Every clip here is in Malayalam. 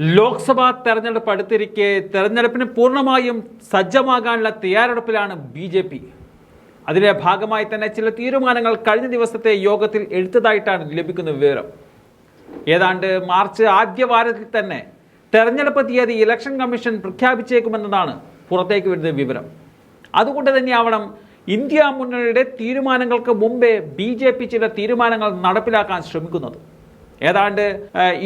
ലോക്സഭാ തെരഞ്ഞെടുപ്പ് അടുത്തിരിക്കെ തെരഞ്ഞെടുപ്പിന് പൂർണമായും സജ്ജമാകാനുള്ള തയ്യാറെടുപ്പിലാണ് ബി ജെ പി. അതിന്റെ ഭാഗമായി തന്നെ ചില തീരുമാനങ്ങൾ കഴിഞ്ഞ ദിവസത്തെ യോഗത്തിൽ എടുത്തതായിട്ടാണ് ലഭിക്കുന്ന വിവരം. ഏതാണ്ട് മാർച്ച് ആദ്യ വാരത്തിൽ തന്നെ തെരഞ്ഞെടുപ്പ് തീയതി ഇലക്ഷൻ കമ്മീഷൻ പ്രഖ്യാപിച്ചേക്കുമെന്നതാണ് പുറത്തേക്ക് വരുന്ന വിവരം. അതുകൊണ്ട് തന്നെയാവണം ഇന്ത്യ മുന്നണിയുടെ തീരുമാനങ്ങൾക്ക് മുമ്പേ ബി ചില തീരുമാനങ്ങൾ നടപ്പിലാക്കാൻ ശ്രമിക്കുന്നത്. ഏതാണ്ട്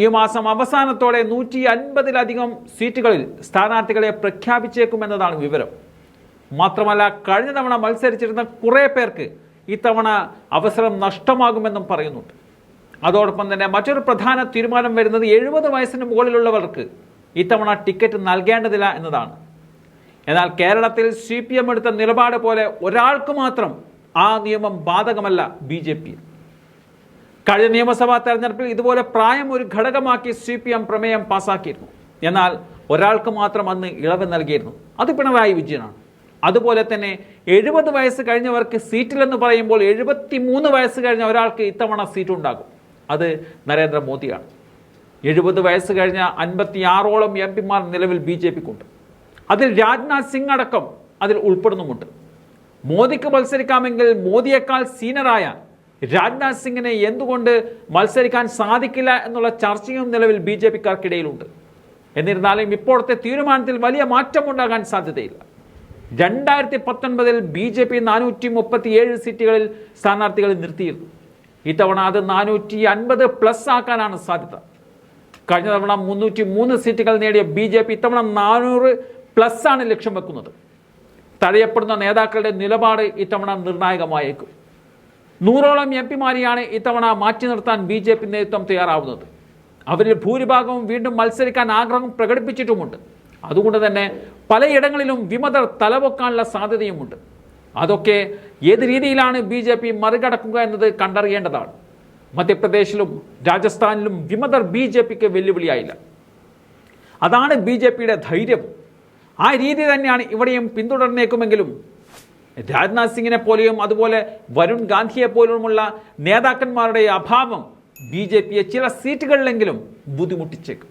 ഈ മാസം അവസാനത്തോടെ നൂറ്റി അൻപതിലധികം സീറ്റുകളിൽ സ്ഥാനാർത്ഥികളെ പ്രഖ്യാപിച്ചേക്കുമെന്നതാണ് വിവരം. മാത്രമല്ല കഴിഞ്ഞ തവണ മത്സരിച്ചിരുന്ന കുറേ പേർക്ക് ഇത്തവണ അവസരം നഷ്ടമാകുമെന്നും പറയുന്നുണ്ട്. അതോടൊപ്പം തന്നെ മറ്റൊരു പ്രധാന തീരുമാനം വരുന്നത് എഴുപത് വയസ്സിന് മുകളിലുള്ളവർക്ക് ഇത്തവണ ടിക്കറ്റ് നൽകേണ്ടതില്ല എന്നതാണ്. എന്നാൽ കേരളത്തിൽ സി പി എം എടുത്ത നിലപാട് പോലെ ഒരാൾക്ക് മാത്രം ആ നിയമം ബാധകമല്ല ബി ജെ പി. കഴിഞ്ഞ നിയമസഭാ തെരഞ്ഞെടുപ്പിൽ ഇതുപോലെ പ്രായം ഒരു ഘടകമാക്കി സി പി എം പ്രമേയം പാസാക്കിയിരുന്നു. എന്നാൽ ഒരാൾക്ക് മാത്രം അന്ന് ഇളവ് നൽകിയിരുന്നു. അത് പിണറായി വിജയനാണ്. അതുപോലെ തന്നെ എഴുപത് വയസ്സ് കഴിഞ്ഞവർക്ക് സീറ്റിലെന്ന് പറയുമ്പോൾ എഴുപത്തി മൂന്ന് വയസ്സ് കഴിഞ്ഞ ഒരാൾക്ക് ഇത്തവണ സീറ്റ് ഉണ്ടാകും അത് നരേന്ദ്രമോദിയാണ്. എഴുപത് വയസ്സ് കഴിഞ്ഞ അൻപത്തി ആറോളം എം പിമാർ നിലവിൽ ബി ജെ പിക്കുണ്ട്. അതിൽ രാജ്നാഥ് സിംഗ് അടക്കം അതിൽ ഉൾപ്പെടുന്നുമുണ്ട്. മോദിക്ക് മത്സരിക്കാമെങ്കിൽ മോദിയേക്കാൾ സീനിയറായ രാജ്നാഥ് സിംഗിനെ എന്തുകൊണ്ട് മത്സരിക്കാൻ സാധിക്കില്ല എന്നുള്ള ചർച്ചയും നിലവിൽ ബി ജെ പിക്കാർക്കിടയിലുണ്ട്. എന്നിരുന്നാലും ഇപ്പോഴത്തെ തീരുമാനത്തിൽ വലിയ മാറ്റമുണ്ടാകാൻ സാധ്യതയില്ല. രണ്ടായിരത്തി പത്തൊൻപതിൽ ബി ജെ പി നാനൂറ്റി മുപ്പത്തി ഏഴ് സീറ്റുകളിൽ സ്ഥാനാർത്ഥികളെ നിർത്തിയിരുന്നു. ഇത്തവണ അത് നാനൂറ്റി അൻപത് പ്ലസ് ആക്കാനാണ് സാധ്യത. കഴിഞ്ഞ തവണ മുന്നൂറ്റി മൂന്ന് സീറ്റുകൾ നേടിയ ബി ജെ പി ഇത്തവണ നാനൂറ് പ്ലസ് ആണ് ലക്ഷ്യം വെക്കുന്നത്. തഴയപ്പെടുന്ന നേതാക്കളുടെ നിലപാട് ഇത്തവണ നിർണായകമായേക്കും. നൂറോളം എം പിമാരെയാണ് ഇത്തവണ മാറ്റി നിർത്താൻ ബി ജെ പി നേതൃത്വം തയ്യാറാവുന്നത്. അവരിൽ ഭൂരിഭാഗവും വീണ്ടും മത്സരിക്കാൻ ആഗ്രഹം പ്രകടിപ്പിച്ചിട്ടുമുണ്ട്. അതുകൊണ്ട് തന്നെ പലയിടങ്ങളിലും വിമതർ തലപൊക്കാനുള്ള സാധ്യതയുമുണ്ട്. അതൊക്കെ ഏത് രീതിയിലാണ് ബി ജെ പി മറികടക്കുക എന്നത് കണ്ടറിയേണ്ടതാണ്. മധ്യപ്രദേശിലും രാജസ്ഥാനിലും വിമതർ ബി ജെ പിക്ക് വെല്ലുവിളിയായില്ല. അതാണ് ബി ജെ പിയുടെ ധൈര്യം ആ രീതി തന്നെയാണ് ഇവിടെയും പിന്തുടർന്നേക്കുമെങ്കിലും രാജ്നാഥ് സിംഗിനെ പോലെയും അതുപോലെ വരുൺ ഗാന്ധിയെ പോലുമുള്ള നേതാക്കന്മാരുടെ അഭാവം ബി ചില സീറ്റുകളിലെങ്കിലും ബുദ്ധിമുട്ടിച്ചേക്കും.